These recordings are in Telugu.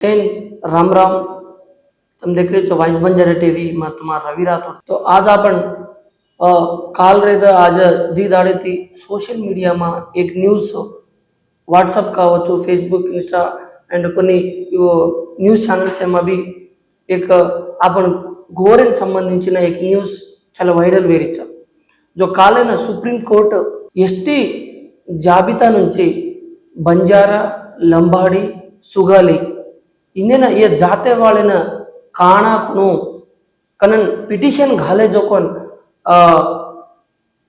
જૈન રામ રામ તમે देख रहे हो वाइस बंजारा टीवी માં તમાર રવિ રાઠોડ તો આજ આપણ કાલ રે આજ દી દાડેથી సోషల్ మీడియాમાં એક న్యూస్ వాట్సాప్ కావచ్చు ఫేస్బుక్ ఇన్స్టా అండ్ కొన్ని న్యూస్ ఛానల్స్ ఏమీ એક આપણ ఘోరన్ సంబంధించిన એક న్యూస్ చాలా వైరల్ వేరిచ్చా జో కాలైన సుప్రీం కోర్టు ఎస్టీ జాబితా నుంచి బంజారా లంబాడి సుగాలి ઇને એ જાતે વાળીને કાણાકનું కనన్ పిటిషన్ ఘాలే జోకోన్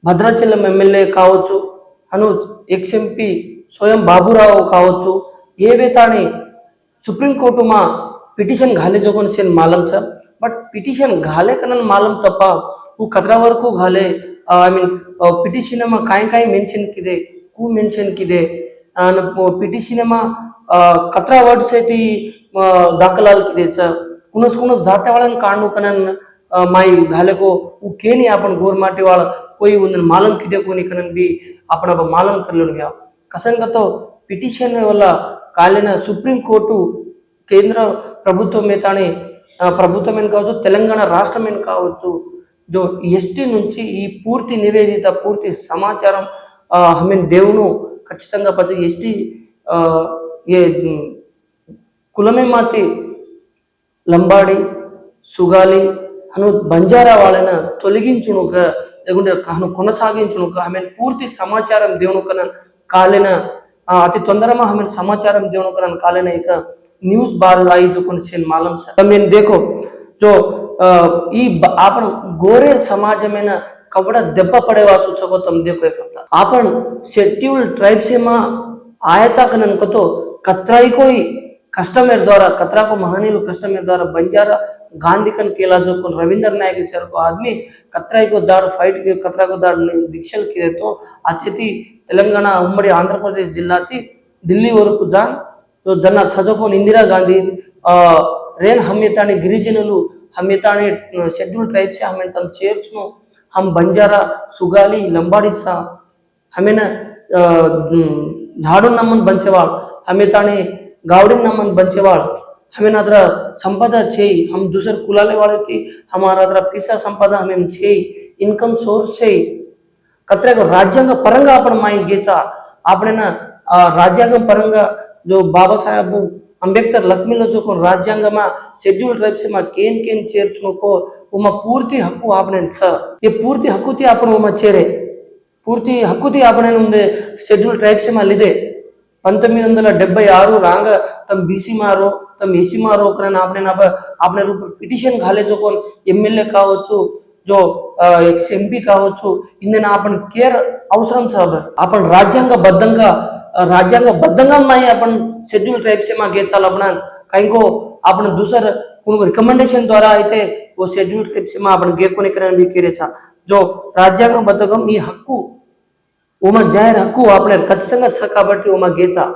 భద్రాచలం ఎమ్మెల్యే కావచ్చు అను ఎక్స్ ఎంపీ స్వయం బాబురావు కావచ్చు ఏవే తాని సుప్రీంకోర్టు మా పిటిషన్ ఘాలే జోకోన్ సేన్ మాలం సార్ బట్ పిటిషన్ ఘాలే కనన్ మాలం తప్ప ఊ కథర వరకు ఘాలే ఐ మీన్ పిటిషనమా కాయ కాయ మెన్షన్ కిదే కూ మెన్షన్ కిదే పిటిషనమా కత్రా వర్డ్స్ అయితే दाखलाल किदे छ कुणस कुणस जाते वाळन काढू कनन अ, माई घाले को वो केनी आपण गोर माटे वाळ कोई उंदन मालम किदे कोनी कनन बी आपण अब मालम करलेलो घ्या कसन तो పిటిషన్ వల్ల కాలిన సుప్రీంకోర్టు కేంద్ర ప్రభుత్వమే తానే ఆ, ప్రభుత్వమే కావచ్చు తెలంగాణ రాష్ట్రమే కావచ్చు జో ఎస్టీ నుంచి ఈ పూర్తి నివేదిత పూర్తి సమాచారం ఐ మీన్ దేవును ఖచ్చితంగా ప్రతి ఎస్టీ ఏ ఉమ్, కులమే మాతి లంబాడి సుగాలి అను బంజారా వాళ్ళైన తొలగించునుక లేకుంటే కాను కొనసాగించునుక ఆమె పూర్తి సమాచారం దేవునుక కాలిన అతి తొందరమా ఆమె సమాచారం దేవునుక నన్ను కాలిన ఇక న్యూస్ బాధ ఆయుధుకొని మాలం సార్. మేము దేకో జో ఈ ఆపణ గోరే సమాజమైన కవడ దెబ్బ పడేవా సూచకో తమ దేకో ఆపణ షెడ్యూల్ ట్రైబ్స్ ఏమా ఆయచాకనకతో కత్రాయికోయి కస్టమర్ ద్వారా కత్రాప మహనీయులు కస్టమర్ ద్వారా బంజారా గాంధీకన్ కేలా జోకున్ రవీందర్ నాయక్ సరకు ఆద్మీ కత్రాయికు దాడు ఫైట్ కత్రాకు దాడు దీక్షల కీలతో అతిథి తెలంగాణ ఉమ్మడి ఆంధ్రప్రదేశ్ జిల్లా ఢిల్లీ వరకు జాన్ జన్న చదువుకుని ఇందిరాగాంధీ రేన్ హమ్యతాని గిరిజనులు హమ్యతాని షెడ్యూల్ ట్రైబ్స్ హమెన్ తను చేర్చును. హమ్ బంజారా సుగాలి లంబాడి లంబాడిసా హమెన్ ఝాడు నమ్మన్ బంచేవాళ్ళు హమ్యతాని गावडीन नामन बंचेवाळ हमें अदरा संपदा छे हम दूसर कुलाले वाले थी हमारा अदरा पीसा संपदा हमें छे इनकम सोर्स छे। కత్రేక రాజ్యాంగ పరంగా అప్పుడు మా గీత అప్పుడైనా రాజ్యాంగం పరంగా జో బాబాసాహెబ్ అంబేద్కర్ లక్ష్మీలో చూకో రాజ్యాంగమా షెడ్యూల్ ట్రైబ్స్ మా కేన్ కేన్ చేర్చుకో ఉమ పూర్తి హక్కు ఆపనేను సార్ ఈ పూర్తి హక్కుతి ఆపణ ఉమ చేరే పూర్తి హక్కుతి ఆపణేను ఉండే షెడ్యూల్ ట్రైబ్స్ మా లిదే पंतमीद आरू रांग तम बीसी मारो तम एसी मारो करने आपने ना आपने ऊपर पिटिशन घाले जो कौन ఎమ్మెల్యే కావచ్చు జో ఎక్స్ ఎంపీ కావచ్చు ఇందున ఆపణ కేర్ అవసరం సాబ్. ఆపణ రాజ్యాంగ బద్ధంగా రాజ్యాంగ బద్ధంగా ఉన్నాయి ఆపణ షెడ్యూల్ ట్రైబ్స్ మా గేచాలి ఆపణ కైకో ఆపణ దూసర్ రికమెండేషన్ ద్వారా అయితే ఓ షెడ్యూల్ ట్రైబ్స్ మా ఆపణ గేకొని కరని కేరేచా జో రాజ్యాంగ బద్ధకం ఈ హక్కు ઓમાં જાહેર હકુ આપણે કચ્છસંગત છકાબટી ઓમાં ગેચા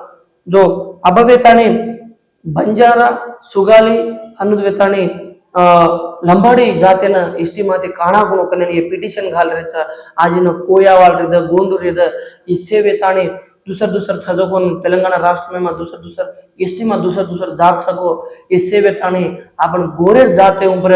જો અબવેતાણી બંજારા સુગાલી અનુદ્વેતાણી ಲಂಬಾಡಿ ಜಾತಿನ ಇಷ್ಟಿಮಾತಿ ಕಾಣಾಗುಣಕ್ಕೆ ನನಗೆ ಪಿಟಿಷನ್ ಗಾಲ್ರಿಚ ಆಜಿನ ಕೋಯಾವಾಲ್ರಿದ ಗೋಂಡೂರಿದ ಈ ಸೇವೆ ತಾಣಿ दूसर दूसर छजकोन तेलंगाना राष्ट्र में दूसर दूसर एसटी में दूसर दूसर जात छको ये सेवे ताणी अपन गोरे जाते ऊपर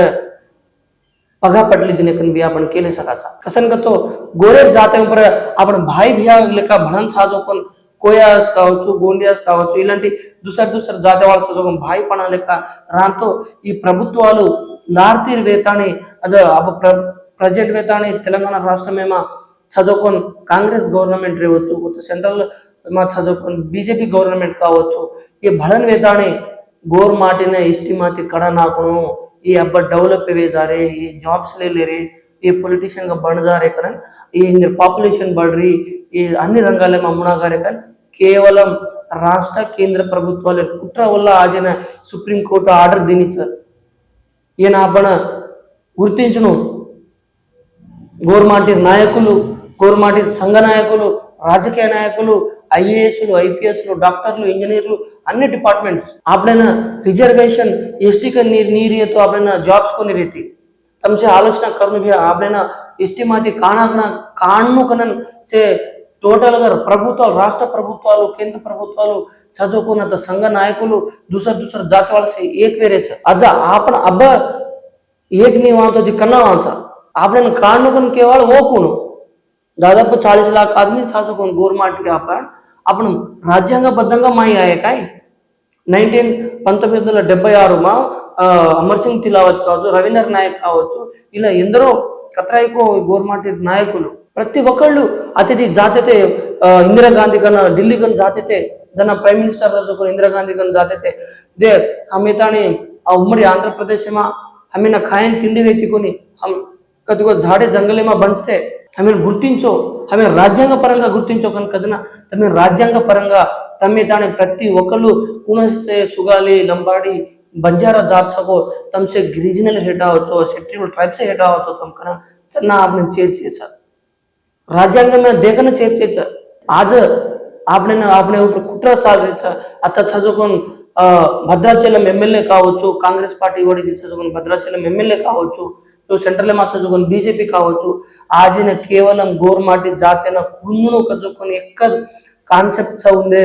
पगा पटली दिने कन बी आपण केले सकाचा कसन कतो गोरे जाते ऊपर आपण भाई भिया लेका भणन साजो कोण కోయాస్ కావచ్చు గోండియాస్ కావచ్చు ఇలాంటి దుసర దుసర జాతి వాళ్ళ చదువు భాయి పణ లెక్క రాంతో ఈ ప్రభుత్వాలు లార్తీర్ వేతాని అద అబ ప్రజెంట్ వేతాని తెలంగాణ రాష్ట్రమేమా చదువుకొని కాంగ్రెస్ గవర్నమెంట్ రేవచ్చు కొత్త సెంట్రల్ మా చదువుకొని బీజేపీ గవర్నమెంట్ కావచ్చు ఈ భళన్ వేతాని गोर माटी ने इष्टी माती कड़ा ఈ ಹಬ್ಬ డెవలప్ ಇವೆ ఈ జాబ్స్ ರೀ ఈ పొలిటీషియన్గా బండదారే కానీ ఈ పాపులేషన్ బడ్రి ఈ అన్ని రంగాలే మమ్మునాగారే కానీ కేవలం రాష్ట్ర కేంద్ర ప్రభుత్వాల కుట్ర వల్ల ఆజన సుప్రీంకోర్టు ఆర్డర్ దినిచ్చారు ఈయన అబ్బన గుర్తించును. గోర్మాటి నాయకులు గోర్మాటి సంఘ నాయకులు రాజకీయ నాయకులు ఐఏఎస్లు ఐపీఎస్లు డాక్టర్లు ఇంజనీర్లు అన్ని డిపార్ట్మెంట్స్ అప్పుడైనా రిజర్వేషన్ એસટી કે નિર્ણય అప్పుడైనా జాబ్స్ కొన్ని రీతి. తమసే ఆలోచన આલોચના అప్పుడైనా ఎస్టీ આપણે ఎస్టీమాతి కాణాగ్న కాణ్నుకనన్ సే టోటల్గా ప్రభుత్వాలు రాష్ట్ర ప్రభుత్వాలు కేంద్ర ప్రభుత్వాలు చదువుకున్న సంఘ నాయకులు దూసర దూసర జాతి వాళ్ళ ఏక్ వేరే అజ అజ్జ ఆపణ అబ్బ ఏక్ నీ వాంతో జి కన్నా వాంచ. ఆపణ కాణ్నుకన్ కేవాళ్ళు ఓకును దాదాపు చాలీస్ लाख आदमी शासकों गोरमाट के आपाड़ అప్పుడు రాజ్యాంగబద్ధంగా మా ఆయకాయ్ నైన్టీన్ పంతొమ్మిది వందల డెబ్బై ఆరు మా అమర్ సింగ్ తిలావత్ కావచ్చు రవీందర్ నాయక్ కావచ్చు ఇలా ఎందరో కత్రాయికో గోర్మాటి నాయకులు. ప్రతి ఒక్కళ్ళు అతిథి జాతితే ఇందిరాగాంధీ కన్నా ఢిల్లీ కన్నా జాతితే దాని ప్రైమ్ మినిస్టర్ రజకు ఇందిరాగాంధీ కన్నా జాతితే దే హమితాని ఆ ఉమ్మడి ఆంధ్రప్రదేశ్ మా హమ్మిన ఖాయన్ తిండి రెత్తుకొని హమ్ కదిగో జాడే జంగలేమా బంచితే ఆమెను గుర్తించో ఆమె రాజ్యాంగ పరంగా గుర్తించో కనుక తమ రాజ్యాంగ పరంగా తమ్మి దాని ప్రతి ఒక్కళ్ళు కుమసే సుగాలి లంబాడి బంజారా జాబ్స్ తమసే గిరిజనల్ హెడ్ అవ్వచ్చు సెట్రిబుల్ ట్రైబ్స్ హెడ్ అవ్వచ్చు తమ కన చిన్న ఆమె చేర్చేశారు రాజ్యాంగమైన మీద దేగన చేర్చేశారు ఆజ ఆపణ ఆపణ కుట్ర చాలేసా అత్త చదువుకొని భద్రాచలం ఎమ్మెల్యే కావచ్చు కాంగ్రెస్ పార్టీ కూడా చదువుకుని భద్రాచలం ఎమ్మెల్యే కావచ్చు సో ಸೆಂಟ್ರಲ್ మార్చేసుకొని బీజేపీ కావచ్చు ఆజిన కేవలం గోర్మాటి జాతీయ కున్నును కదుకొని ఎక్క కాన్సెప్ట్స్ ఉందే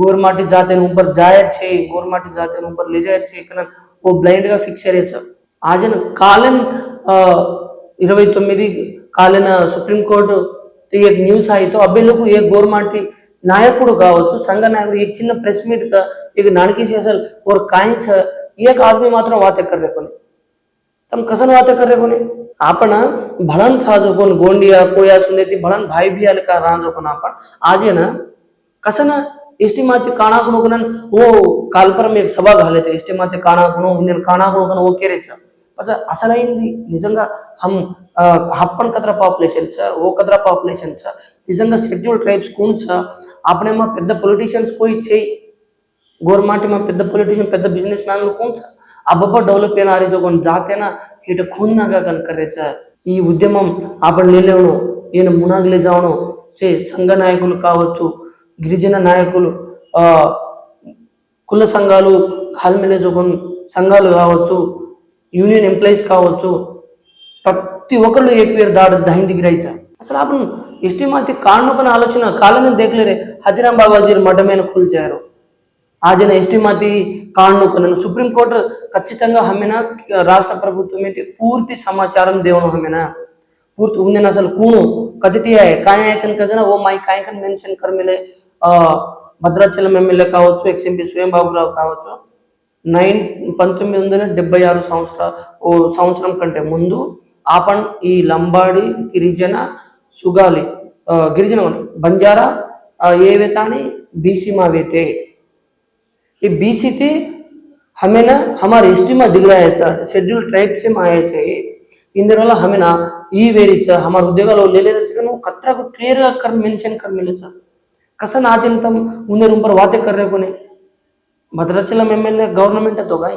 గోర్మాటి జాతీయను ऊपर జాహిర్ చేయి గోర్మాటి జాతీయను ऊपर లే జాహిర్ చేయి కన ఓ బ్లైండ్గా ఫిక్స్ చేసా ఆజిన కాలం ఇరవై తొమ్మిది కాలిన సుప్రీంకోర్టు एक న్యూస్ ఆయితో అబ్బేలకు ఏ గోర్మాటి నాయకుడు కావచ్చు సంఘ నాయకుడు ఈ చిన్న ప్రెస్ మీట్గా ఇక నానికి చేసారు और కాయించ एक आदमी मात्र बात कर रहे તમે કસન વાતે કરે કોને આપણા ભળન થાજો કોણ ગોંડિયા કોયા સુનેતી ભળન ભાઈ ભી અલકા રાંજો કોણ આપણ આજે ના કસન ಇಷ್ಟಿಮಾತಿ ಕಾಣಾಕಣು ನನ್ ಓ కాల్పరం మీకు సభ కాలేదు ఇష్టమైతే కానాకును నేను కానాకును కానీ ఓకే రేచా అసలు అసలైంది నిజంగా హమ్ హప్పన్ కద్ర పాపులేషన్ చా ఓ కద్ర పాపులేషన్ చా నిజంగా షెడ్యూల్ ట్రైబ్స్ కూన్ చా అప్పుడే మా పెద్ద పొలిటీషియన్స్ పోయి చేయి గవర్నమెంట్ మా పెద్ద పొలిటీషియన్ పెద్ద బిజినెస్ మ్యాన్లు కూన్ చా అబ్బ డెవలప్ అయిన ఆరి ಒಂದು ಜಾತಿನ ಹೀಟ ಖೂನ್ನಾಗ ಕನಕರೆ ಸರ್ ఈ ఉద్యమం ఆపడలేను ఈయన మునాగ్లిజాను సే సంఘ నాయకులు కావచ్చు గిరిజన నాయకులు కుల సంఘాలు హాల్ మేనేజర్ సంఘాలు కావచ్చు యూనియన్ ఎంప్లాయీస్ కావచ్చు ప్రతి ఒక్కళ్ళు ఏపీఆర్ దాడు దహిన్ దిగిరాయిచా అసలు అప్పుడు ఎస్టీ మాతి కారణకన ఆలోచన కాలమే దేకలేరే హతిరాం బాబాజీ మఠమైన కూల్చారు ಆಗಿನ ಎಸ್ ಟಿ ಮಾತಿ ಕಾರಣಕ್ಕೂ ಸುಪ್ರೀಂ ఖచ్చితంగా హమ్మిన రాష్ట్ర ప్రభుత్వం ఏంటి పూర్తి సమాచారం దేవును హమ్మిన. పూర్తి ఉంది అసలు కూను. కథితీయే కాయకన్ కజన ఓ మై కాయకన్ మెన్షన్ కర్మిలే భద్రాచలం ఎమ్మెల్యే కావచ్చు ఎక్స్ఎంపీ స్వయం బాబురావు కావచ్చు. నైన్ పంతొమ్మిది వందల డెబ్బై ఆరు సంవత్సర ఓ సంవత్సరం కంటే ముందు ఆపన్ ఈ లంబాడి గిరిజన సుగాలి గిరిజన బంజారా ఏవేతాని బీసీ మావేతే. వేతే ये बीसी थी हमें ना हमारे हिस्ट्री में दिख रहा है सर शेड्यूल ट्राइब से आए थे ఇందువల్ల हमें ना ఈ వేరిచ్చ हमारे ఉద్యోగాలు లేలేదచ్చు కానీ కత్రా को क्लियर कर मेंशन कर मिले सर कसं आजंतम उन्हें ऊपर बातें कर रहे कोने भद्राचलम एमएलए गवर्नमेंट है तो गाय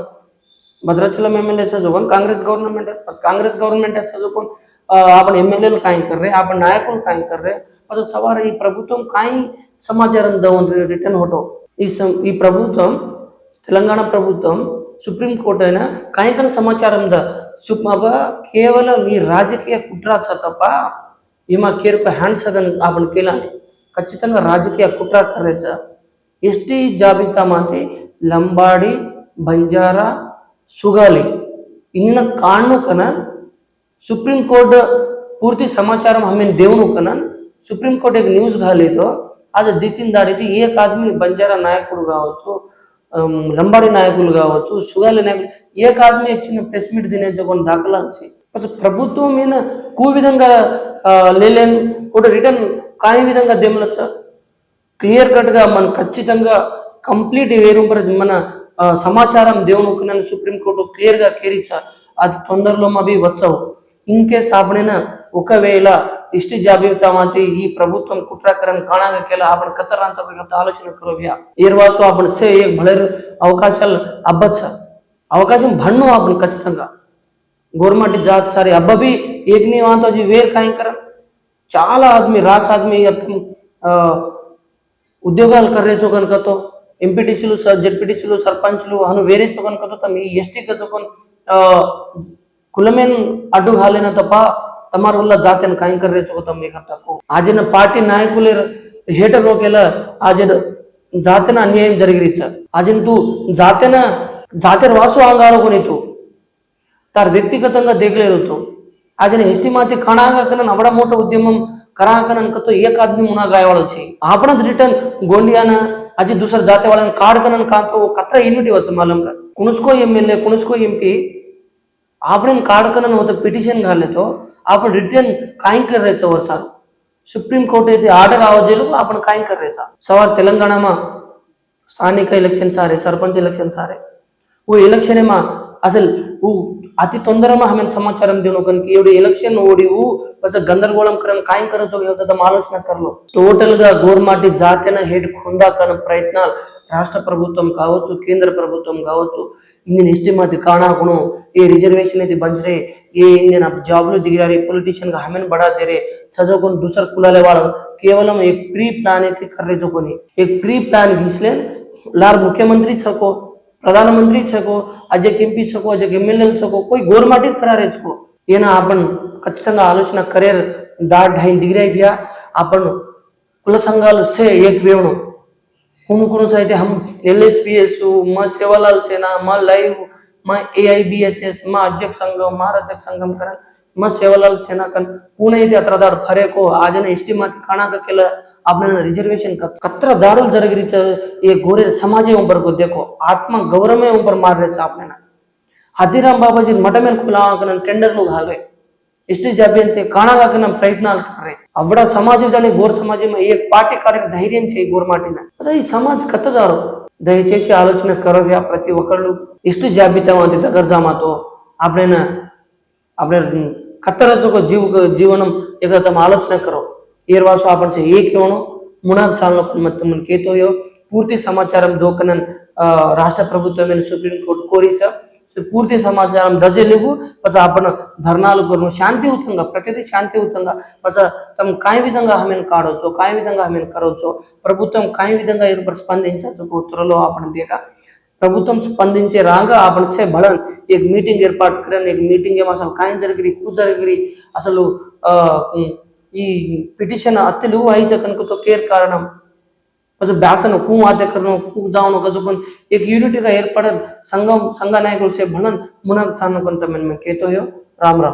भद्राचलम एमएलए से जो कोण काँग्रेस गव्हर्नमेंट आहे काँग्रेस गव्हर्नमेंट आहे जो कोण अं, आपण एमएलए काय कर रहे आपण నాయకులు काय कर रहे ಅದು సవార ఈ ప్రభుత్వం కాయి సమాచారం దవన్ రిటర్న్ హోటో ఈ ఈ ప్రభుత్వం తెలంగాణ ప్రభుత్వం సుప్రీంకోర్టు అయినా కాయకన సమాచారం ద సుప్మాబ కేవలం ఈ రాజకీయ కుట్రాచ తప్ప ఈ మా కేరుకు హ్యాండ్ సగన్ ఆపణ కేలాని. ఖచ్చితంగా రాజకీయ కుట్రా కరే సార్ ఎస్టీ జాబితా మాతి లంబాడి బంజారా సుగాలి. ఇంగిన కాణ్ను కన సుప్రీంకోర్టు పూర్తి సమాచారం హమీన్ దేవును కన సుప్రీంకోర్టు న్యూస్ కాలేదో అది దితిన్ దాడితే ఏ కాదమి బంజారా నాయకుడు కావచ్చు లంబాడి నాయకులు కావచ్చు సుగాలి నాయకులు ఏ కాదమి చిన్న ప్రెస్ మీట్ దినే జగన్ దాఖలాల్సి కొంచెం ప్రభుత్వం మీద కూ విధంగా లేలేను కూడా రిటర్న్ కాని విధంగా దేమలొచ్చా క్లియర్ కట్గా మనం ఖచ్చితంగా కంప్లీట్ వేరుంపర మన సమాచారం దేవుని ఒక్కనని సుప్రీంకోర్టు క్లియర్గా కేరించారు అది తొందరలో మావి వచ్చావు. ఇంకే సాపడైనా ఒకవేళ ಇಷ್ಟು ಜಾಬೀತಾವಂತೆ ಈ ಪ್ರಭುತ್ವ ಕುಟ್ರಕರನ್ ಕಾಣಾಗಕ್ಕೆಲ್ಲ ಆಪಣ ಕತರ ಅಂತ ఆలోచన ಕರೋವ್ಯ. ఏర్వాసు ఆపణ సే ఏ మళరు అవకాశాలు అబ్బచ్చ అవకాశం భన్ను ఆపణ ఖచ్చితంగా గవర్నమెంట్ జాత్ సారి అబ్బబి ఏకని వాంతో జీ వేర్ కాయంకరన్ చాలా ఆద్మీ రాస్ ఆద్మీ అర్థం ఉద్యోగాలు కర్రేచో కనుకతో ఎంపీటీసీలు జెడ్పీటీసీలు సర్పంచ్లు అను వేరే చో కనుకతో తమ ఈ ఎస్టీ చోకొని కులమేన్ అడ్డు కాలేన తప్ప તમારા જાતે કાંઈ કરે છો તમે કરતા કહો આજના પાર્ટી నాయకులే హేటర్ ఒకేలా આજે જાતના అన్యాయం జరిగిరిచ్చ આજનું તું જાતેના જાતે વાસો આંગારોకొని તું તાર વ્યક્તિગతంగా દેખలేరు તું આજને એસટીમાંથી ખણાંગાકના નબળા મોટો ઉદ્યમમ કરાંકનન તો એક આદમી મુના ગાયવાળો છે આપણા જ રિટર્ન ગોંડિયાના આજે દૂસરા જાતે વાળાને કાઢકનન કાંતો કતરા ઇન્વિટી વચ્ચે માલમ કુણસકો એમએલએ કુણસકો એમપી આપણે કાર્ડ કરવાનું હોतं પિટિશન घालले તો आपण रिटर्न काय करायचं वर સારું સુપ્રીમ કોર્ટે તે આર્ડર આવવા જેલું આપણે કાંઈ કરે છે સવાર તેલંગાણામાં સ્થાનિક ઇલેક્શન સારે સરપંચ ઇલેક્શન સારે ఓ ఎలక్షనేమా అసలు ఊ అతి తొందరగా ఆమె సమాచారం దినోకనికి ఎవడు ఎలక్షన్ ఓడివు కొంచెం గందరగోళం కరం కాయం కరచో యోగ్యత ఆలోచన కరలో టోటల్గా గోర్మాటి జాతీయ హేట్ ఖుందా కన ప్రయత్నాలు రాష్ట్ర ప్రభుత్వం కావచ్చు కేంద్ర ప్రభుత్వం కావచ్చు ఇండియన్ ఎస్టీ మధ్య కాణాకును ఏ రిజర్వేషన్ అయితే బంచరే ఏ ఇండియన్ జాబ్లు దిగారే పొలిటీషియన్గా హమెన్ బడాదేరే చదువుకుని దూసర్ కులాలే వాళ్ళు కేవలం ఏ ప్రీ ప్లాన్ అయితే కర్రెజుకొని ఏ ప్రీ ప్లాన్ గీసలే લાર મુખ્યમંત્રી છકો પ્રધાનમંત્રી છકો આજે ఎంపీ છકો આજે ఎమ్మెల్యేలు છકો કોઈ ગોરમાટી જ કરારે છકો એના આપણ ఖచ్చితంగా ఆలోచన కెరీర్ దాట్ ఢైన్ దిగిరైపోయా అప్పుడు కుల సంఘాలు సే ఏక్ వేవణం કોનું કોનું સાહિત્ય હમ એલએસપીએસયુ માં સેવાલાલ સેના, માં લાઈવ, માં એઆઈબીએસએસમાં અધ્યક્ષ સંગમમાં અધ્યક્ષ સંગમ કરનમાં સેવાલાલ સેના કન પુણે તે અત્રદાડ ફરેકો આજને એસટીમાંથી ખાણા કકેલા આપણને રિઝર્વેશન કત્ર દારૂલ જરગ રીચે એ ગોરે સમાજે ઉપર કો દેખો. આત્મ ગૌરવ ઉપર માર રહે છે આપણને હાથીરામ બાબાજી મટમેન ખુલાવા કરન ટેન્ડર લોગ હાલ ગયે ಎಷ್ಟು ಜಾಬ್ಯಂತೆ ಕಾಣಲಾಕ ప్రయత్నాలు అవడ సమాజం ಅವಡ ಸಮಾಜದಲ್ಲಿ ಗೋರ್ ఏ పార్టీ కార్యకు ధైర్యం చేయి గోరమాటిన అదే ఈ సమాజ కత్తదారు దయచేసి ఆలోచన కరోగా ప్రతి ఒక్కళ్ళు ಎಷ್ಟು ಜಾಬಿತ ಅಂತ ತಗರ್ಜಾ ಮಾತು అప్పుడైనా ಅಪಡೇ ಕತ್ತರಚಕ ಜೀವ ಜೀವನಂ ಈಗ ఆలోచన కరో ఏ ఏర్వాసు ఆపణసే ఏ కేవను మునాక్ చాలా మొత్తం కేతోయో పూర్తి సమాచారం దోకనని రాష్ట్ర ప్రభుత్వం సుప్రీంకోర్టు కోరించా పూర్తి సమాచారం ప్రజలకు పచ అప్పన ధర్నాలు కొను శాంతియుతంగా ప్రతిదీ శాంతియుతంగా పచ తమ కాయ విధంగా ఆమెను కాడవచ్చు కాయ విధంగా ఆమెను కరవచ్చు ప్రభుత్వం కాయ విధంగా ఇరుపరి స్పందించవచ్చు త్వరలో ఆపణ దేక ప్రభుత్వం స్పందించే రాగా ఆపణసే బలన్ एक మీటింగ్ ఏర్పాటు కరన్ एक మీటింగ్ ఏం అసలు కాయం జరిగిరి కూ జరిగిరి. అసలు ఈ పిటిషన్ అత్తిలు వాయిచ కనుకతో కేర్ కారణం. असं भ्यासनं खूप वाद्य करणं खूप जाऊ नका पण एक यूनिटीचा का पडत संघ संघ नाही करू शे म्हणून मुनक छान पण तमें में कहते हो, राम राम।